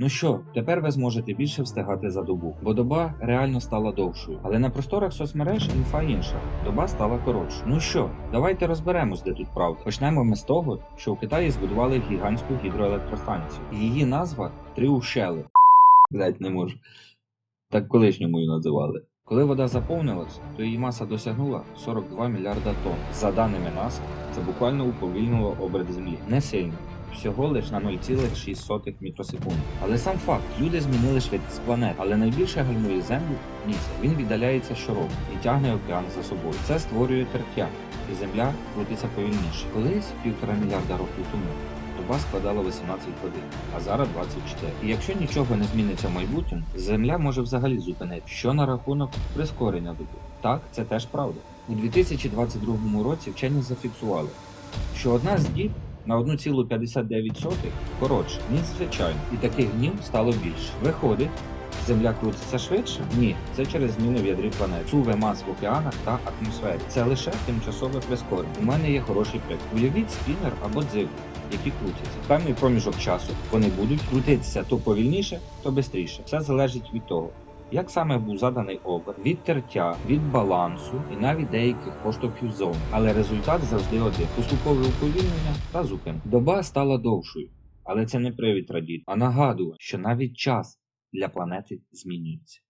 Ну що, тепер ви зможете більше встигати за добу, бо доба реально стала довшою. Але на просторах соцмереж інфа інша. Доба стала коротшою. Ну що, давайте розберемось, де тут правда. Почнемо ми з того, що в Китаї збудували гігантську гідроелектростанцію. Її назва Три ущели. Блять, не можу. Так колишньому її називали. Коли вода заповнилась, то її маса досягнула 42 мільярда тонн. За даними НАСА, це буквально уповільнило оберт Землі. Не сильно. Всього лиш на 0,6 мікросекунди. Але сам факт, люди змінили швидкість планет, але найбільше гальмує землю місяць. Він віддаляється щороку і тягне океан за собою. Це створює тертя, і земля крутиться повільніше. Колись півтора мільярда років тому доба складала 18 годин, а зараз 24. І якщо нічого не зміниться в майбутньому, земля може взагалі зупинити. Що на рахунок прискорення доби? Так, це теж правда. У 2022 році вчені зафіксували, що одна з діб на 1,59 коротше, ніж звичайно, і таких днів стало більше. Виходить, Земля крутиться швидше? Ні, це через зміни в ядрі планет, суве мас в океанах та атмосфері. Це лише тимчасове прискорення. У мене є хороший приклад. Уявіть спінер або дзиглу, які крутяться. Певний проміжок часу вони будуть крутитися то повільніше, то швидше. Все залежить від того. Як саме був заданий обер, від тертя, від балансу і навіть деяких поштовхів зон, Але результат завжди один: поступове уповільнення та зупинка. Доба стала довшою, але це не привід радіти, а нагадує, що навіть час для планети змінюється.